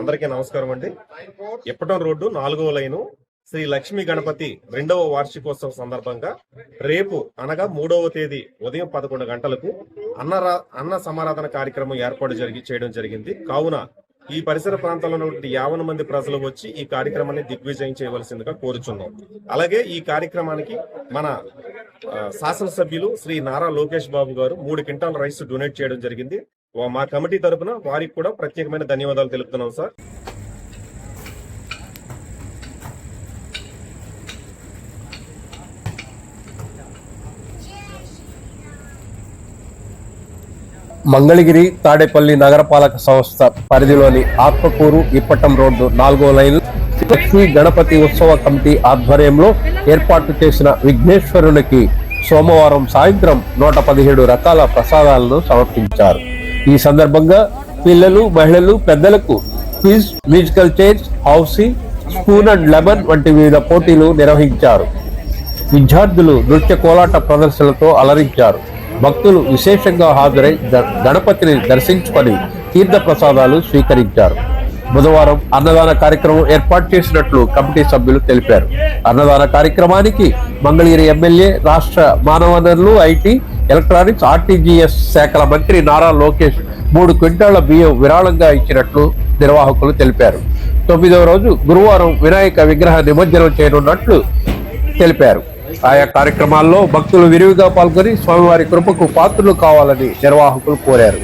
అందరికీ నమస్కారం అండి. ఎప్పటం రోడ్డు నాలుగవ లైను శ్రీ లక్ష్మీ గణపతి రెండవ వార్షికోత్సవం సందర్భంగా రేపు అనగా మూడవ తేదీ ఉదయం పదకొండు గంటలకు అన్నరా అన్న సమారాధన కార్యక్రమం ఏర్పాటు జరిగి చేయడం జరిగింది. కావున ఈ పరిసర ప్రాంతాల్లో ఉన్నటువంటి యావన మంది ప్రజలు వచ్చి ఈ కార్యక్రమాన్ని దిగ్విజయం చేయవలసిందిగా కోరుచున్నాం. అలాగే ఈ కార్యక్రమానికి మన శాసనసభ్యులు శ్రీ నారా లోకేష్ బాబు గారు మూడు క్వింటాల్ రైస్ డొనేట్ చేయడం జరిగింది. మా కమిటీ తరపున వారికి కూడా ప్రత్యేకమైన ధన్యవాదాలు తెలుపుతున్నాం సార్. మంగళగిరి తాడేపల్లి నగరపాలక సంస్థ పరిధిలోని ఆత్మకూరు ఇప్పటం రోడ్డు నాలుగో లైన్ లక్ష్మీ గణపతి ఉత్సవ కమిటీ ఆధ్వర్యంలో ఏర్పాటు చేసిన విఘ్నేశ్వరునికి సోమవారం సాయంత్రం నూట పదిహేడు రకాల ప్రసాదాలను సమర్పించారు. ఈ సందర్భంగా పిల్లలు మహిళలు పెద్దలకు quiz musical chairs housie spoon and lemon వంటి వివిధ పోటీలు నిర్వహించారు. విద్యార్థులు నృత్య కోలాట ప్రదర్శనలతో అలరించారు. భక్తులు విశేషంగా హాజరై గ- గణపతిని దర్శించుకొని తీర్థ ప్రసాదాలు స్వీకరించారు. బుధవారం అన్నదాన కార్యక్రమం ఏర్పాటు చేసినట్లు కమిటీ సభ్యులు తెలిపారు. అన్నదాన కార్యక్రమానికి మంగళగిరి ఎమ్మెల్యే రాష్ట్ర మానవ వనరులు ఐటీ ఎలక్ట్రానిక్స్ ఆర్టీజీఎస్ శాఖల మంత్రి నారా లోకేష్ మూడు క్వింటాళ్ళ బియ్యం విరాళంగా ఇచ్చినట్లు నిర్వాహకులు తెలిపారు. తొమ్మిదవ రోజు గురువారం వినాయక విగ్రహ నిమజ్జనం చేయనున్నట్లు తెలిపారు. ఆయా కార్యక్రమాల్లో భక్తులు విరివిగా పాల్గొని స్వామివారి కృపకు పాత్రలు కావాలని నిర్వాహకులు కోరారు.